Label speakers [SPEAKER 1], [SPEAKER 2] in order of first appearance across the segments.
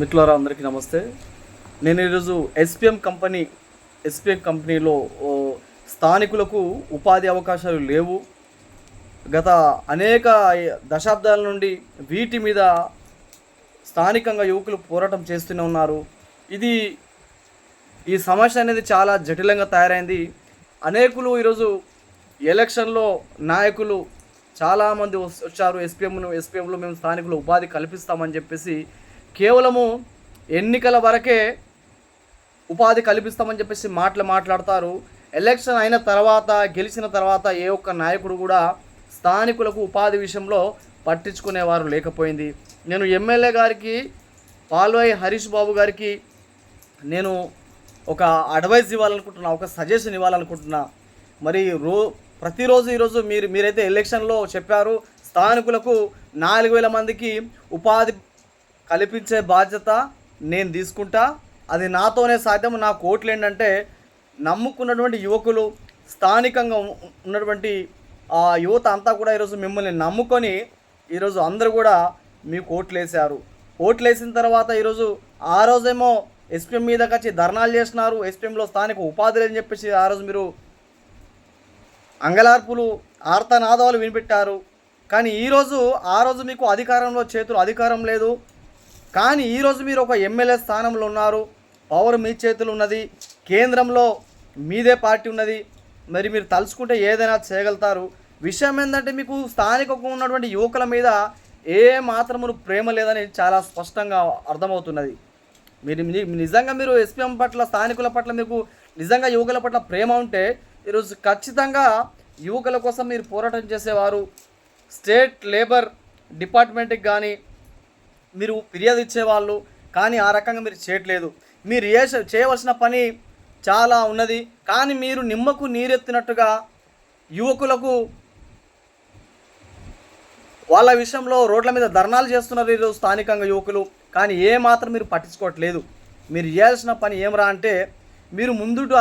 [SPEAKER 1] మిత్రులారా అందరికీ నమస్తే. నేను ఈరోజు ఎస్పిఎం కంపెనీ ఎస్పిఎం కంపెనీలో స్థానికులకు ఉపాధి అవకాశాలు లేవు. గత అనేక దశాబ్దాల నుండి వీటి మీద స్థానికంగా యువకులు పోరాటం చేస్తూనే ఉన్నారు. ఇది ఈ సమస్య అనేది చాలా జటిలంగా తయారైంది. అనేకులు ఈరోజు ఎలక్షన్లో నాయకులు చాలామంది వచ్చారు. ఎస్పీఎంను ఎస్పీఎంలో మేము స్థానికులు ఉపాధి కల్పిస్తామని చెప్పేసి కేవలము ఎన్నికల వరకే ఉపాధి కల్పిస్తామని చెప్పేసి మాటలు మాట్లాడతారు. ఎలక్షన్ అయిన తర్వాత గెలిచిన తర్వాత ఏ ఒక్క నాయకుడు కూడా స్థానికులకు ఉపాధి విషయంలో పట్టించుకునేవారు లేకపోయింది. నేను ఎమ్మెల్యే గారికి పాల్వాయి హరీష్ బాబు గారికి నేను ఒక అడ్వైస్ ఇవ్వాలనుకుంటున్నా ఒక సజెషన్ ఇవ్వాలనుకుంటున్నా. మరి రో ప్రతిరోజు ఈరోజు మీరు మీరైతే ఎలక్షన్లో చెప్పారు స్థానికులకు నాలుగు వేల మందికి ఉపాధి కల్పించే బాధ్యత నేను తీసుకుంటా. అది నాతోనే సాధ్యం నా కోట్లు ఏంటంటే నమ్ముకున్నటువంటి యువకులు స్థానికంగా ఉన్నటువంటి ఆ యువత అంతా కూడా ఈరోజు మిమ్మల్ని నమ్ముకొని ఈరోజు అందరూ కూడా మీకు ఓట్లు వేశారు ఓట్లు వేసిన తర్వాత ఈరోజు ఆ రోజేమో ఎస్పీఎం మీదకి వచ్చి ధర్నాలు చేసినారు. ఎస్పీఎంలో స్థానిక ఉపాధి అని చెప్పేసి ఆ రోజు మీరు అంగలార్పులు ఆర్తనాదాలు వినిపెట్టారు. కానీ ఈరోజు ఆ రోజు మీకు అధికారంలో చేతులు అధికారం లేదు. కానీ ఈరోజు మీరు ఒక ఎమ్మెల్యే స్థానంలో ఉన్నారు. పవర్ మీ చేతులు ఉన్నది. కేంద్రంలో మీదే పార్టీ ఉన్నది. మరి మీరు తలుచుకుంటే ఏదైనా చేయగలుగుతారు. విషయం ఏంటంటే మీకు స్థానికంగా ఉన్నటువంటి యువకుల మీద ఏ మాత్రము ప్రేమ లేదని చాలా స్పష్టంగా అర్థమవుతున్నది. మీరు నిజంగా మీరు ఎస్పీఎం పట్ల స్థానికుల పట్ల మీకు నిజంగా యువకుల పట్ల ప్రేమ ఉంటే ఈరోజు ఖచ్చితంగా యువకుల కోసం మీరు పోరాటం చేసేవారు. స్టేట్ లేబర్ డిపార్ట్మెంట్కి కానీ మీరు ఫిర్యాదు ఇచ్చేవాళ్ళు కానీ ఆ రకంగా మీరు చేయట్లేదు. మీరు ఏ చేయవలసిన పని చాలా ఉన్నది కానీ మీరు నిమ్మకు నీరెత్తినట్టుగా యువకులకు వాళ్ళ విషయంలో రోడ్ల మీద ధర్నాలు చేస్తున్నారు ఈరోజు స్థానికంగా యువకులు కానీ ఏ మాత్రం మీరు పట్టించుకోవట్లేదు. మీరు చేయాల్సిన పని ఏమరా అంటే మీరు ముందుట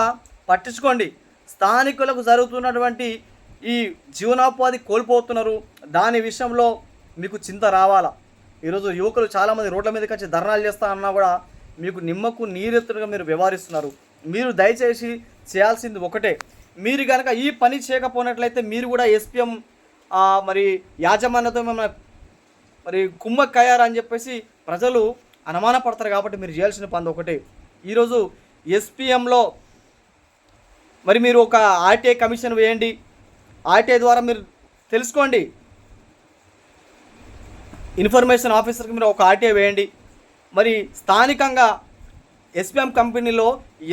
[SPEAKER 1] పట్టించుకోండి. స్థానికులకు జరుగుతున్నటువంటి ఈ జీవనోపాధి కోల్పోతున్నారు. దాని విషయంలో మీకు చింత రావాలా? ఈరోజు యువకులు చాలామంది రోడ్ల మీదకి వచ్చి ధర్నాలు చేస్తా అన్నా కూడా మీకు నిమ్మకు నీరెత్తుగా మీరు వ్యవహరిస్తున్నారు. మీరు దయచేసి చేయాల్సింది ఒకటే. మీరు కనుక ఈ పని చేయకపోయినట్లయితే మీరు కూడా ఎస్పీఎం మరి యాజమాన్యతో మేము మరి కుమ్మక్కయ్యారు అని చెప్పేసి ప్రజలు అనుమానపడతారు కాబట్టి మీరు చేయాల్సిన పని ఒకటే. ఈరోజు ఎస్పీఎంలో మరి మీరు ఒక ఆర్టీఐ కమిషన్ వేయండి. ఆర్టీఐ ద్వారా మీరు తెలుసుకోండి. ఇన్ఫర్మేషన్ ఆఫీసర్కి మీరు ఒక ఆర్టీఏ వేయండి. మరి స్థానికంగా ఎస్పిఎం కంపెనీలో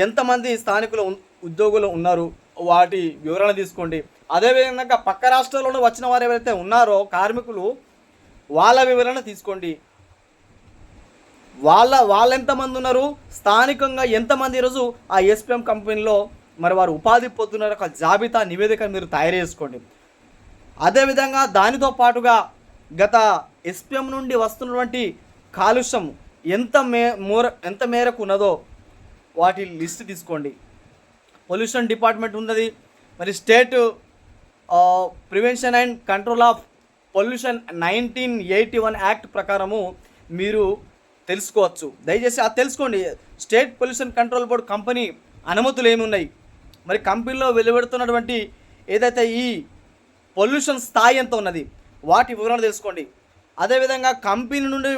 [SPEAKER 1] ఎంతమంది స్థానికులు ఉద్యోగులు ఉన్నారు? వాటి వివరణ తీసుకోండి. అదేవిధంగా పక్క రాష్ట్రాల్లోనూ వచ్చిన వారు ఎవరైతే ఉన్నారో కార్మికులు వాళ్ళ వివరణ తీసుకోండి. వాళ్ళ వాళ్ళు ఎంతమంది ఉన్నారు? స్థానికంగా ఎంతమంది ఈరోజు ఆ ఎస్పిఎం కంపెనీలో మరి వారు ఉపాధి పొందుతున్నారు ఒక జాబితా నివేదిక మీరు తయారు చేసుకోండి. అదేవిధంగా దానితో పాటుగా గత ఎస్పిఎం నుండి వస్తున్నటువంటి కాలుష్యం ఎంత మే మూర ఎంత మేరకు ఉన్నదో వాటి లిస్ట్ తీసుకోండి. పొల్యూషన్ డిపార్ట్మెంట్ ఉన్నది మరి state prevention and control of pollution nineteen eighty one act ప్రకారము మీరు తెలుసుకోవచ్చు. దయచేసి అది తెలుసుకోండి. State pollution control board company అనుమతులు ఏమి ఉన్నాయి మరి కంపెనీలో వెలువడుతున్నటువంటి ఏదైతే ఈ పొల్యూషన్ స్థాయి ఎంత ఉన్నది? వాటి వివరణ తెలుసుకోండి. అదేవిధంగా కంపెనీ నుండి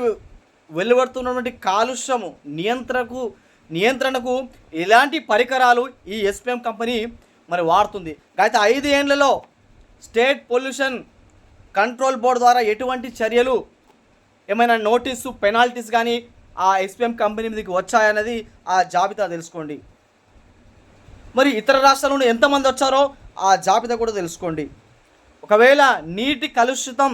[SPEAKER 1] వెలువడుతున్నటువంటి కాలుష్యము నియంత్రణకు నియంత్రణకు ఎలాంటి పరికరాలు ఈ ఎస్పిఎం కంపెనీ మరి వాడుతుంది. గత ఐదు ఏండ్లలో స్టేట్ పొల్యూషన్ కంట్రోల్ బోర్డు ద్వారా ఎటువంటి చర్యలు ఏమైనా నోటీసు పెనాల్టీస్ కానీ ఆ ఎస్పిఎం కంపెనీ మీదకి వచ్చాయన్నది ఆ జాబితా తెలుసుకోండి. మరి ఇతర రాష్ట్రాల నుండి ఎంతమంది వచ్చారో ఆ జాబితా కూడా తెలుసుకోండి. ఒకవేళ నీటి కలుషితం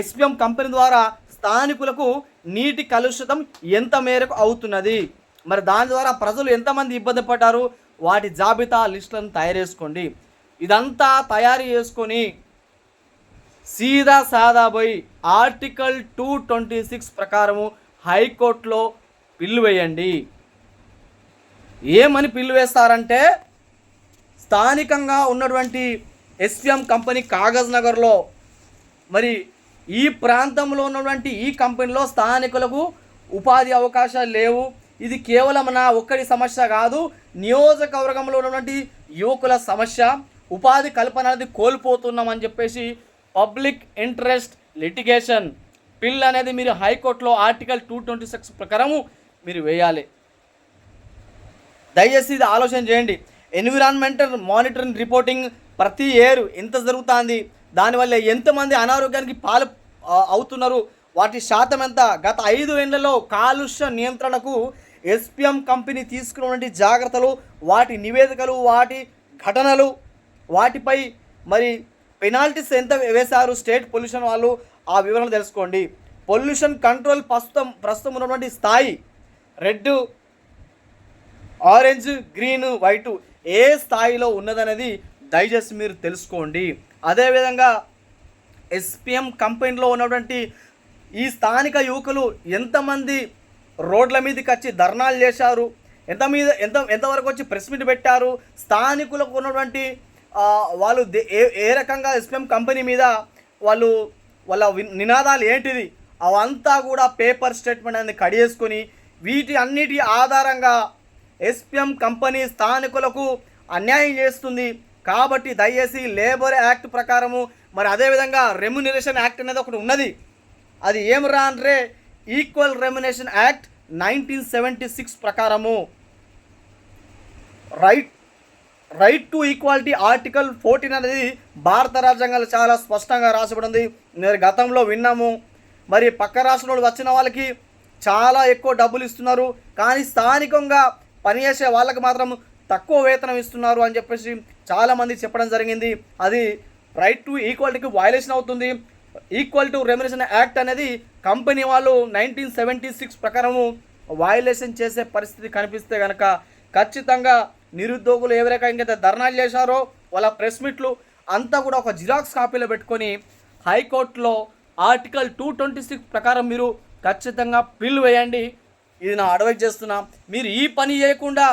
[SPEAKER 1] ఎస్పిఎం కంపెనీ ద్వారా స్థానికులకు నీటి కలుషితం ఎంత మేరకు అవుతున్నది? మరి దాని ద్వారా ప్రజలు ఎంతమంది ఇబ్బంది పడ్డారు? వాటి జాబితా లిస్టులను తయారు చేసుకోండి. ఇదంతా తయారు చేసుకొని సీదా సాదా పోయి ఆర్టికల్ టూ ట్వంటీ సిక్స్ ప్రకారము హైకోర్టులో పిల్లు వేయండి. ఏమని పిల్లు వేస్తారంటే స్థానికంగా ఉన్నటువంటి ఎస్పిఎం కంపెనీ కాగజ్ నగర్లో మరి ఈ ప్రాంతంలో ఉన్నటువంటి ఈ కంపెనీలో స్థానికులకు ఉపాధి అవకాశాలు లేవు. ఇది కేవలం నా ఒక్కడి సమస్య కాదు నియోజకవర్గంలో ఉన్నటువంటి యువకుల సమస్య. ఉపాధి కల్పన అనేది కోల్పోతున్నామని చెప్పేసి పబ్లిక్ ఇంట్రెస్ట్ లిటిగేషన్ బిల్ అనేది మీరు హైకోర్టులో ఆర్టికల్ టూ ట్వంటీ సిక్స్ ప్రకారము మీరు వేయాలి. దయచేసి ఇది ఆలోచన చేయండి. ఎన్విరాన్మెంటల్ మానిటరింగ్ రిపోర్టింగ్ ప్రతి ఏరు ఎంత జరుగుతుంది. దానివల్ల ఎంతమంది అనారోగ్యానికి పాలు అవుతున్నారు. వాటి శాతం ఎంత? గత ఐదు ఏళ్ళలో కాలుష్య నియంత్రణకు ఎస్పిఎం కంపెనీ తీసుకున్నటువంటి జాగ్రత్తలు వాటి నివేదికలు వాటి ఘటనలు వాటిపై మరి పెనాల్టీస్ ఎంత వేశారు స్టేట్ పొల్యూషన్ వాళ్ళు? ఆ వివరణ తెలుసుకోండి. పొల్యూషన్ కంట్రోల్ ప్రస్తుతం ప్రస్తుతం ఉన్నటువంటి స్థాయి రెడ్ ఆరెంజ్ గ్రీన్ వైట్ ఏ స్థాయిలో ఉన్నదనేది దయచేసి మీరు తెలుసుకోండి. అదేవిధంగా ఎస్పిఎం కంపెనీలో ఉన్నటువంటి ఈ స్థానిక యువకులు ఎంతమంది రోడ్ల మీదకి వచ్చి ధర్నాలు చేశారు? ఎంత మీద ఎంత ఎంతవరకు వచ్చి ప్రెస్ మీట్ పెట్టారు? స్థానికులకు ఉన్నటువంటి వాళ్ళు ఏ ఏ రకంగా ఎస్పిఎం కంపెనీ మీద వాళ్ళు వాళ్ళ నినాదాలు ఏంటిది? అవంతా కూడా పేపర్ స్టేట్మెంట్ అనేది కడిగేసుకొని వీటి అన్నిటి ఆధారంగా ఎస్పిఎం కంపెనీ స్థానికులకు అన్యాయం చేస్తుంది. కాబట్టి దయచేసి లేబర్ యాక్ట్ ప్రకారము మరి అదేవిధంగా రెమ్యునరేషన్ యాక్ట్ అనేది ఒకటి ఉన్నది. అది ఏం రా అంటే equal remuneration act nineteen seventy six ప్రకారము. Right right to equality article fourteen అనేది భారత రాజ్యాంగంలో చాలా స్పష్టంగా రాసిబడింది. నేను గతంలో విన్నాము. మరి పక్క రాష్ట్రంలో వచ్చిన వాళ్ళకి చాలా ఎక్కువ డబ్బులు ఇస్తున్నారు. కానీ స్థానికంగా పనిచేసే వాళ్ళకి మాత్రం తక్కువ వేతనం ఇస్తున్నారు అని చెప్పేసి చాలామంది చెప్పడం జరిగింది. అది రైట్ టు ఈక్వాలిటీకి వయలేషన్ అవుతుంది. ఈక్వల్ టు రెమ్యునేషన్ యాక్ట్ అనేది కంపెనీ వాళ్ళు నైన్టీన్ సెవెంటీ సిక్స్ ప్రకారము వయలేషన్ చేసే పరిస్థితి కనిపిస్తే కనుక ఖచ్చితంగా నిరుద్యోగులు ఎవరైనా ఇంకైతే ధర్నాలు చేశారో వాళ్ళ ప్రెస్ మీట్లు అంతా కూడా ఒక జిరాక్స్ కాపీలో పెట్టుకొని హైకోర్టులో ఆర్టికల్ టూ ట్వంటీ సిక్స్ ప్రకారం మీరు ఖచ్చితంగా పిల్లు వేయండి. ఇది నా అడ్వైజ్ చేస్తున్నా. మీరు ఈ పని చేయకుండా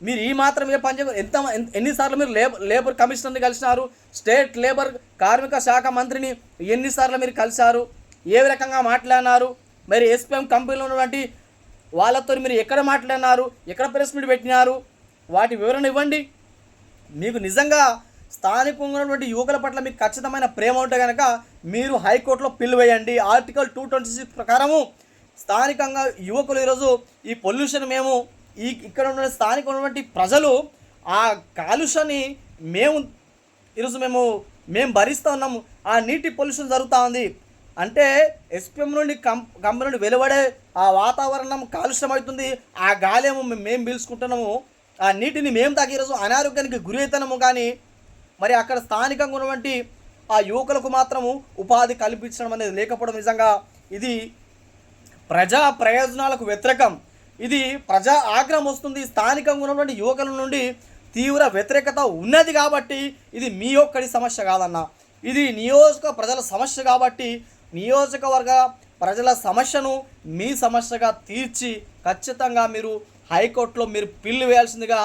[SPEAKER 1] మీరు ఈ మాత్రం ఏ పని చేయ ఎంత ఎన్నిసార్లు మీరు లేబర్ లేబర్ కమిషనర్ని కలిసినారు స్టేట్ లేబర్ కార్మిక శాఖ మంత్రిని ఎన్నిసార్లు మీరు కలిశారు ఏ రకంగా మాట్లాడినారు మరి ఎస్పిఎం కంపెనీలో ఉన్నటువంటి వాళ్ళతో మీరు ఎక్కడ మాట్లాడినారు ఎక్కడ ప్రెస్ మీట్ పెట్టినారు వాటి వివరణ ఇవ్వండి. మీకు నిజంగా స్థానికంగా ఉన్నటువంటి యువకుల పట్ల మీకు ఖచ్చితమైన ప్రేమ ఉంటే కనుక మీరు హైకోర్టులో పిలువేయండి ఆర్టికల్ టూ ట్వంటీ సిక్స్ ప్రకారము స్థానికంగా యువకులు ఈరోజు ఈ పొల్యూషన్ మేము ఈ ఇక్కడ ఉన్న స్థానిక ఉన్నటువంటి ప్రజలు ఆ కాలుష్యాన్ని మేము ఈరోజు మేము మేము భరిస్తూ ఉన్నాము ఆ నీటి పొల్యూషన్ జరుగుతూ ఉంది. అంటే ఎస్పిఎం నుండి కం కంపెనీ నుండి వెలువడే ఆ వాతావరణం కాలుష్యం అవుతుంది. ఆ గాలేమో మేము మేము పీల్చుకుంటున్నాము. ఆ నీటిని మేము తాగి ఈరోజు అనారోగ్యానికి గురి అవుతున్నాము కానీ మరి అక్కడ స్థానికంగా ఉన్నటువంటి ఆ యువకులకు మాత్రము ఉపాధి కల్పించడం అనేది లేకపోవడం నిజంగా ఇది ప్రజా ప్రయోజనాలకు వ్యతిరేకం. ఇది ప్రజా ఆగ్రహం వస్తుంది. స్థానికంగా ఉన్నటువంటి యువకుల నుండి తీవ్ర వ్యతిరేకత ఉన్నది కాబట్టి ఇది మీ ఒక్కడి సమస్య కాదన్న. ఇది నియోజక ప్రజల సమస్య కాబట్టి నియోజకవర్గ ప్రజల సమస్యను మీ సమస్యగా తీర్చి ఖచ్చితంగా మీరు హైకోర్టులో మీరు పిల్లు వేయాల్సిందిగా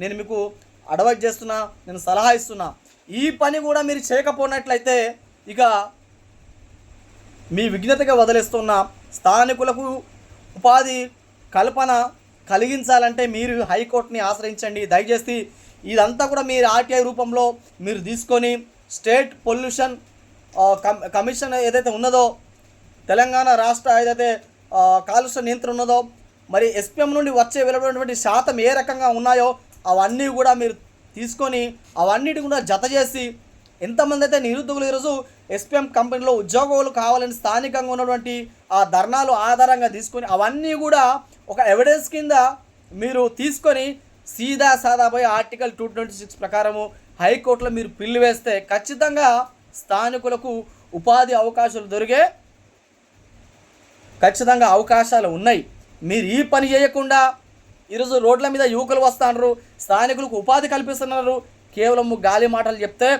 [SPEAKER 1] నేను మీకు అడ్వైజ్ చేస్తున్నా నేను సలహా ఇస్తున్నా. ఈ పని కూడా మీరు చేయకపోయినట్లయితే ఇక మీ విఘ్నతగా వదిలేస్తున్న స్థానికులకు ఉపాధి కల్పన కలిగించాలంటే మీరు హైకోర్టుని ఆశ్రయించండి. దయచేసి ఇదంతా కూడా మీరు ఆర్టీఐ రూపంలో మీరు తీసుకొని స్టేట్ పొల్యూషన్ కమిషన్ ఏదైతే ఉన్నదో తెలంగాణ రాష్ట్ర ఏదైతే కాలుష్య నియంత్రణ ఉన్నదో మరి ఎస్పీఎం నుండి వచ్చే వెలువడినటువంటి శాతం ఏ రకంగా ఉన్నాయో అవన్నీ కూడా మీరు తీసుకొని అవన్నిటి కూడా జత చేసి ఎంతమంది అయితే నిరుద్యోగులు ఈరోజు ఎస్పీఎం కంపెనీలో ఉద్యోగాలు కావాలని స్థానికంగా ఉన్నటువంటి ఆ ధర్నాలు ఆధారంగా తీసుకొని అవన్నీ కూడా ఒక ఎవిడెన్స్ కింద మీరు తీసుకొని సీదా సాదాపోయి ఆర్టికల్ టూ ట్వంటీ సిక్స్ ప్రకారము హైకోర్టులో మీరు పిల్లు వేస్తే ఖచ్చితంగా స్థానికులకు ఉపాధి అవకాశాలు దొరికే ఖచ్చితంగా అవకాశాలు ఉన్నాయి. మీరు ఈ పని చేయకుండా ఈరోజు రోడ్ల మీద యువకులు వస్తున్నారు స్థానికులకు ఉపాధి కల్పిస్తున్నారు కేవలం గాలి మాటలు చెప్తే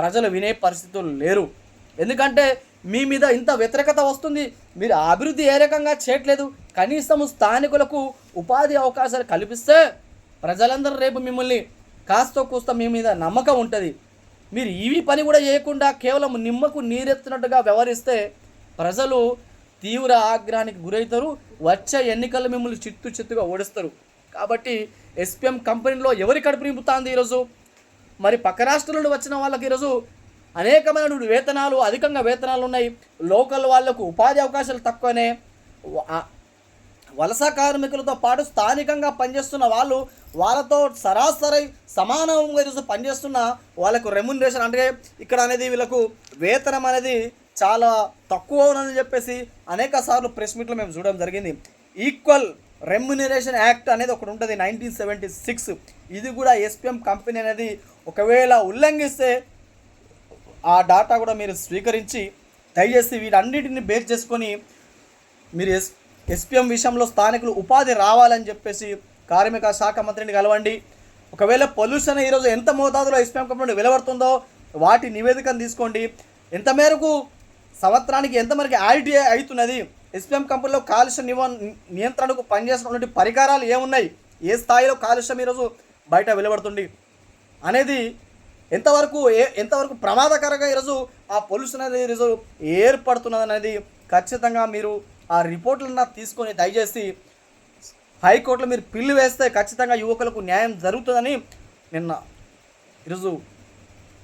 [SPEAKER 1] ప్రజలు వినే పరిస్థితులు లేరు. ఎందుకంటే మీ మీద ఇంత వ్యతిరేకత వస్తుంది. మీరు అభివృద్ధి ఏ రకంగా చేయట్లేదు. కనీసం స్థానికులకు ఉపాధి అవకాశాలు కల్పిస్తే ప్రజలందరూ రేపు మిమ్మల్ని కాస్త కూస్త మీ మీద నమ్మకం ఉంటుంది. మీరు ఇవి పని కూడా చేయకుండా కేవలం నిమ్మకు నీరెత్తినట్టుగా వ్యవహరిస్తే ప్రజలు తీవ్ర ఆగ్రహానికి గురవుతారు. వచ్చే ఎన్నికల్లో మిమ్మల్ని చిత్తు చిత్తుగా ఓడిస్తారు. కాబట్టి ఎస్పీఎం కంపెనీలో ఎవరి కడుపు నింపుతాంది ఈరోజు? మరి పక్క రాష్ట్రాల నుండి వచ్చిన వాళ్ళకి ఈరోజు అనేకమైన వేతనాలు అధికంగా వేతనాలు ఉన్నాయి. లోకల్ వాళ్ళకు ఉపాధి అవకాశాలు తక్కువనే. వలస కార్మికులతో పాటు స్థానికంగా పనిచేస్తున్న వాళ్ళు వాళ్ళతో సరాసరి సమానంగా ఈరోజు పనిచేస్తున్న వాళ్ళకు రెమ్యునరేషన్ అంటే ఇక్కడ అనేది వీళ్ళకు వేతనం అనేది చాలా తక్కువ ఉన్నదని చెప్పేసి అనేక సార్లు ప్రెస్ మీట్లో మేము చూడడం జరిగింది. ఈక్వల్ రెమ్యునరేషన్ యాక్ట్ అనేది ఒకటి ఉంటుంది నైన్టీన్ సెవెంటీ సిక్స్ ఇది కూడా ఎస్పిఎం కంపెనీ అనేది ఒకవేళ ఉల్లంఘిస్తే ఆ డాటా కూడా మీరు స్వీకరించి దయచేసి వీటన్నిటిని బేస్ చేసుకొని మీరు ఎస్ ఎస్పీఎం విషయంలో స్థానికులు ఉపాధి రావాలని చెప్పేసి కార్మిక శాఖ మంత్రిని కలవండి. ఒకవేళ పొల్యూషన్ ఈరోజు ఎంత మోతాదులో ఎస్పీఎం కంపెనీ వెలువడుతుందో వాటి నివేదికను తీసుకోండి. ఎంత మేరకు సంవత్సరానికి ఎంత మేరకు అవుతున్నది ఎస్పీఎం కంపెనీలో కాలుష్య నివ నియంత్రణకు పనిచేస్తున్నటువంటి పరికరాలు ఏమున్నాయి ఏ స్థాయిలో కాలుష్యం ఈరోజు బయట వెలువడుతుంది? అనేది ఎంతవరకు ఏ ఎంతవరకు ప్రమాదకరంగా ఈరోజు ఆ పొల్యూషన్ అనేది ఈరోజు ఏర్పడుతున్నది అనేది ఖచ్చితంగా మీరు ఆ రిపోర్ట్లన్నా తీసుకొని దయచేసి హైకోర్టులో మీరు పిల్లు వేస్తే ఖచ్చితంగా యువకులకు న్యాయం జరుగుతుందని నిన్న ఈరోజు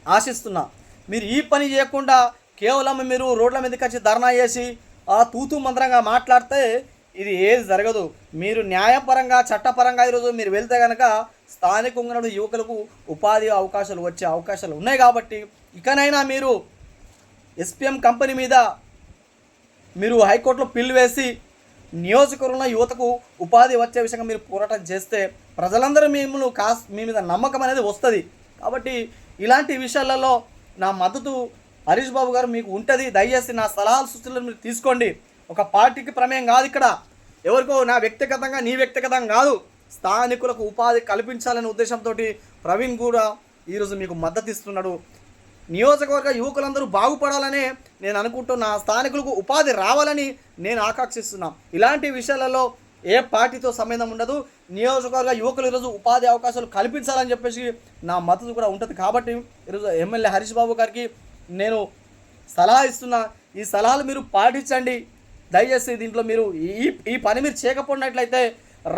[SPEAKER 1] ఆశిస్తున్నా. మీరు ఈ పని చేయకుండా కేవలం మీరు రోడ్ల మీదకి వచ్చి ధర్నా చేసి ఆ తూతూ మంత్రంగా మాట్లాడితే ఇది ఏది జరగదు. మీరు న్యాయపరంగా చట్టపరంగా ఈరోజు మీరు వెళ్తే కనుక స్థానికంగా యువకులకు ఉపాధి అవకాశాలు వచ్చే అవకాశాలు ఉన్నాయి కాబట్టి ఇకనైనా మీరు ఎస్పిఎం కంపెనీ మీద మీరు హైకోర్టులో పిల్లు వేసి నియోజకవర్గంలో యువతకు ఉపాధి వచ్చే విషయంగా మీరు పోరాటం చేస్తే ప్రజలందరూ మిమ్మల్ని కాస్ మీ మీద నమ్మకం అనేది వస్తుంది. కాబట్టి ఇలాంటి విషయాలలో నా మద్దతు హరీష్ బాబు గారు మీకు ఉంటుంది. దయచేసి నా సలహాలు సూచనలు మీరు తీసుకోండి. ఒక పార్టీకి ప్రమేయం కాదు ఇక్కడ. ఎవరికో నా వ్యక్తిగతంగా నీ వ్యక్తిగతంగా కాదు స్థానికులకు ఉపాధి కల్పించాలనే ఉద్దేశంతో ప్రవీణ్ కూడా ఈరోజు మీకు మద్దతు ఇస్తున్నాడు. నియోజకవర్గ యువకులందరూ బాగుపడాలనే నేను అనుకుంటున్నా స్థానికులకు ఉపాధి రావాలని నేను ఆకాంక్షిస్తున్నా. ఇలాంటి విషయాలలో ఏ పార్టీతో సంబంధం ఉండదు. నియోజకవర్గ యువకులు ఈరోజు ఉపాధి అవకాశాలు కల్పించాలని చెప్పేసి నా మద్దతు కూడా ఉంటుంది. కాబట్టి ఈరోజు ఎమ్మెల్యే హరీష్ బాబు గారికి నేను సలహా ఇస్తున్నా. ఈ సలహాలు మీరు పాటించండి. దయచేసి దీంట్లో మీరు ఈ ఈ పని మీరు చేయకపోయినట్లయితే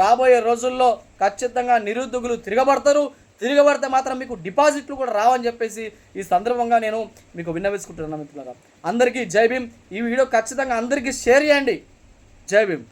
[SPEAKER 1] రాబోయే రోజుల్లో ఖచ్చితంగా నిరుద్యోగులు తిరగబడతారు. తిరగబడితే మాత్రం మీకు డిపాజిట్లు కూడా రావని చెప్పేసి ఈ సందర్భంగా నేను మీకు విన్నవించుకుంటున్నాను మిత్రులారా. అందరికీ జై భీమ్. ఈ వీడియో ఖచ్చితంగా అందరికీ షేర్ చేయండి. జై భీమ్.